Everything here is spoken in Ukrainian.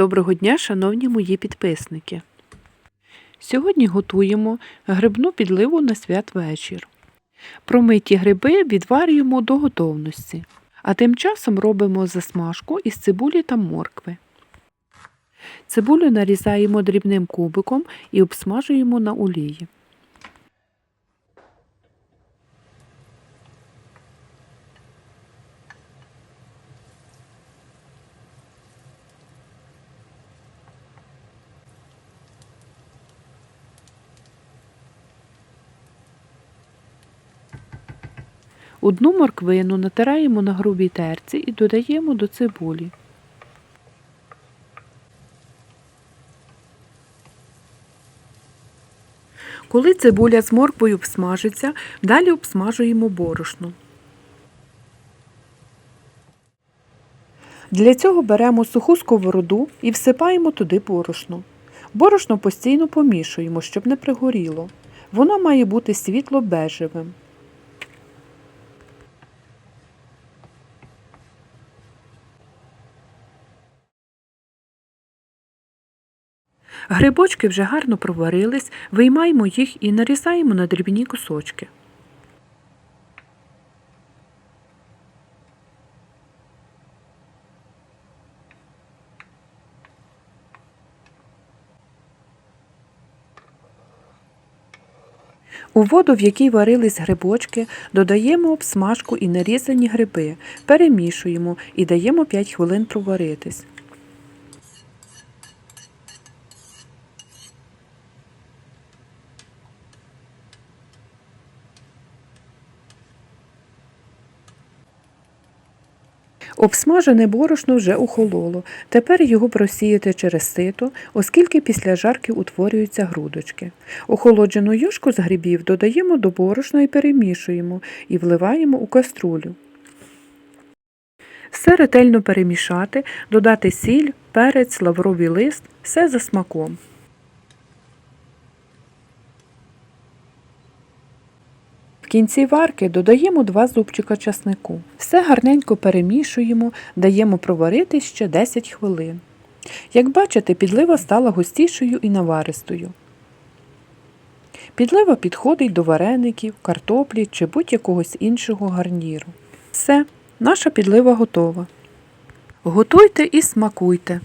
Доброго дня, шановні мої підписники. Сьогодні готуємо грибну підливу на святвечір. Промиті гриби відварюємо до готовності, а тим часом робимо засмажку із цибулі та моркви. Цибулю нарізаємо дрібним кубиком і обсмажуємо на олії. Одну морквину натираємо на грубій терці і додаємо до цибулі. Коли цибуля з морквою обсмажиться, далі обсмажуємо борошно. Для цього беремо суху сковороду і всипаємо туди борошно. Борошно постійно помішуємо, щоб не пригоріло. Воно має бути світло-бежевим. Грибочки вже гарно проварились, виймаємо їх і нарізаємо на дрібні кусочки. У воду, в якій варились грибочки, додаємо обсмажку і нарізані гриби, перемішуємо і даємо 5 хвилин проваритись. Обсмажене борошно вже охололо. Тепер його просіяти через сито, оскільки після жарки утворюються грудочки. Охолоджену юшку з грибів додаємо до борошна і перемішуємо, і вливаємо у каструлю. Все ретельно перемішати, додати сіль, перець, лавровий лист, все за смаком. Кінці варки додаємо 2 зубчика часнику. Все гарненько перемішуємо, даємо проварити ще 10 хвилин. Як бачите, підлива стала густішою і наваристою. Підлива підходить до вареників, картоплі чи будь-якогось іншого гарніру. Все, наша підлива готова. Готуйте і смакуйте!